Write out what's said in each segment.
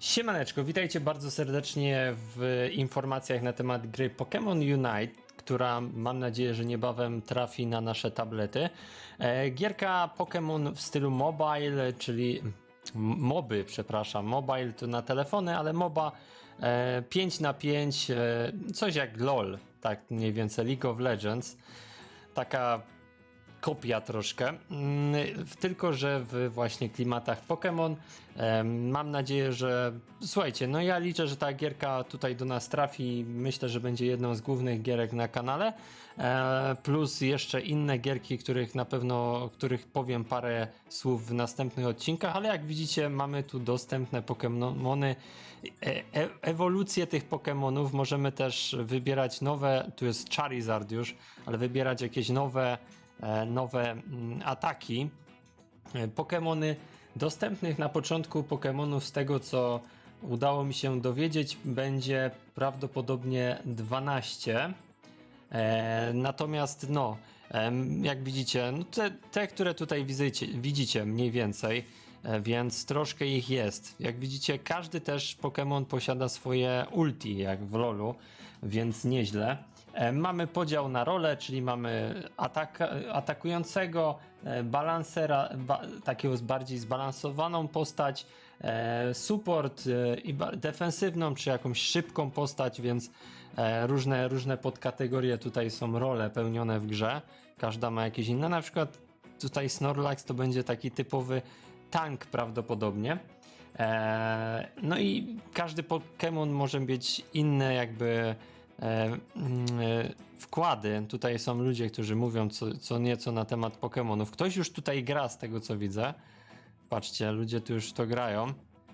Siemaneczko, witajcie bardzo serdecznie w informacjach na temat gry Pokémon Unite, która mam nadzieję, że niebawem trafi na nasze tablety. E, Gierka Pokémon w stylu mobile, czyli moby, przepraszam, mobile to na telefony, ale moba e, 5 na 5, e, coś jak LOL, tak mniej więcej League of Legends. Taka kopia troszkę, mm, tylko że w właśnie klimatach Pokémon. Mam nadzieję, że słuchajcie, no ja liczę, że ta gierka tutaj do nas trafi. Myślę, że będzie jedną z głównych gierek na kanale. E, Plus jeszcze inne gierki, których na pewno, których powiem parę słów w następnych odcinkach, ale jak widzicie, mamy tu dostępne Pokémony. E, e, ewolucje tych Pokémonów możemy też wybierać nowe. Tu jest Charizard już, ale wybierać jakieś nowe, nowe mm, ataki. E, Pokemony dostępnych na początku Pokemonów z tego co udało mi się dowiedzieć będzie prawdopodobnie 12. E, natomiast no, jak widzicie, no te, te, które tutaj widzicie, widzicie mniej więcej, e, więc troszkę ich jest. Jak widzicie, każdy też Pokémon posiada swoje ulti, jak w LoLu, więc nieźle. E, Mamy podział na role, czyli mamy atak, atakującego, e, balansera, ba, takiego bardziej zbalansowaną postać, e, support i defensywną, czy jakąś szybką postać, więc różne, różne podkategorie tutaj są role pełnione w grze. Każda ma jakieś inne, na przykład tutaj Snorlax to będzie taki typowy tank prawdopodobnie. No i każdy Pokémon może mieć inne jakby wkłady. Tutaj są ludzie, którzy mówią co, co nieco na temat Pokémonów. Ktoś już tutaj gra z tego co widzę. Patrzcie, ludzie tu już to grają.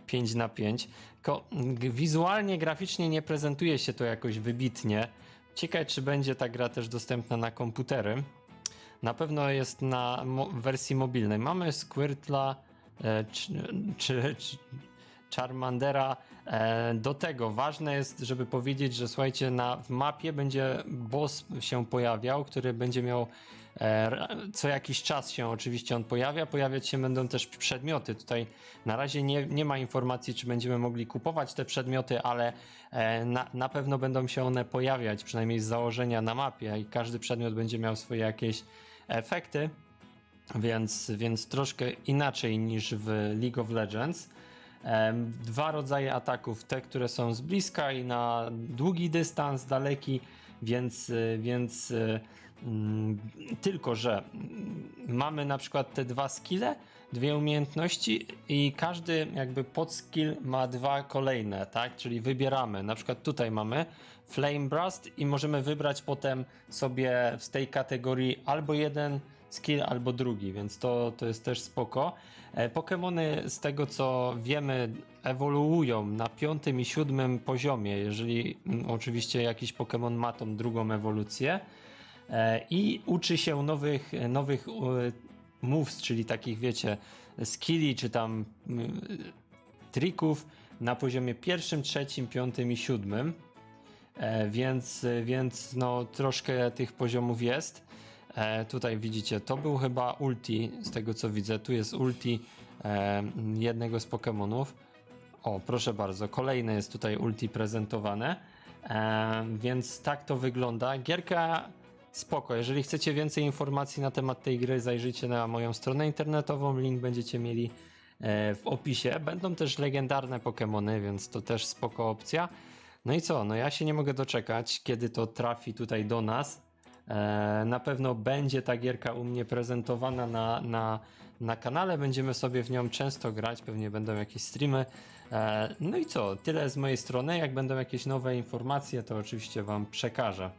5 na 5. Tylko g- wizualnie, graficznie nie prezentuje się to jakoś wybitnie. Ciekawe, czy będzie ta gra też dostępna na komputery. Na pewno jest na mo- wersji mobilnej. Mamy Squirtla e, czy, czy, czy Charmandera. E, do tego ważne jest, żeby powiedzieć, że słuchajcie, na mapie będzie boss się pojawiał, który będzie miał e, co jakiś czas się oczywiście on pojawia. Pojawiać się będą też przedmioty. Tutaj na razie nie, nie ma informacji, czy będziemy mogli kupować te przedmioty, ale e, na, na pewno będą się one pojawiać, przynajmniej z założenia na mapie i każdy przedmiot będzie miał swoje jakieś efekty. Więc, więc troszkę inaczej niż w League of Legends. Dwa rodzaje ataków, te, które są z bliska i na długi dystans, daleki, więc, y, więc y, mm, tylko, że mamy na przykład te dwa skille, dwie umiejętności i każdy jakby podskill ma dwa kolejne, tak? Czyli wybieramy, na przykład tutaj mamy Flame Blast i możemy wybrać potem sobie z tej kategorii albo jeden skill albo drugi, więc to, to jest też spoko. E, Pokemony z tego co wiemy ewoluują na piątym i siódmym poziomie, jeżeli mm, oczywiście jakiś Pokémon ma tą drugą ewolucję E, i uczy się nowych, nowych moves, czyli takich wiecie skilli czy tam mm, trików na poziomie pierwszym, trzecim, piątym i siódmym. E, więc, więc no troszkę tych poziomów jest. E, tutaj widzicie, to był chyba ulti, z tego co widzę. Tu jest ulti e, jednego z Pokémonów. O, proszę bardzo, kolejne jest tutaj ulti prezentowane. E, więc tak to wygląda. Gierka spoko. Jeżeli chcecie więcej informacji na temat tej gry, zajrzyjcie na moją stronę internetową. Link będziecie mieli e, w opisie. Będą też legendarne Pokémony, więc to też spoko opcja. No i co? No ja się nie mogę doczekać, kiedy to trafi tutaj do nas. E, Na pewno będzie ta gierka u mnie prezentowana na, na, na kanale. Będziemy sobie w nią często grać, pewnie będą jakieś streamy. E, No i co? Tyle z mojej strony. Jak będą jakieś nowe informacje, to oczywiście Wam przekażę.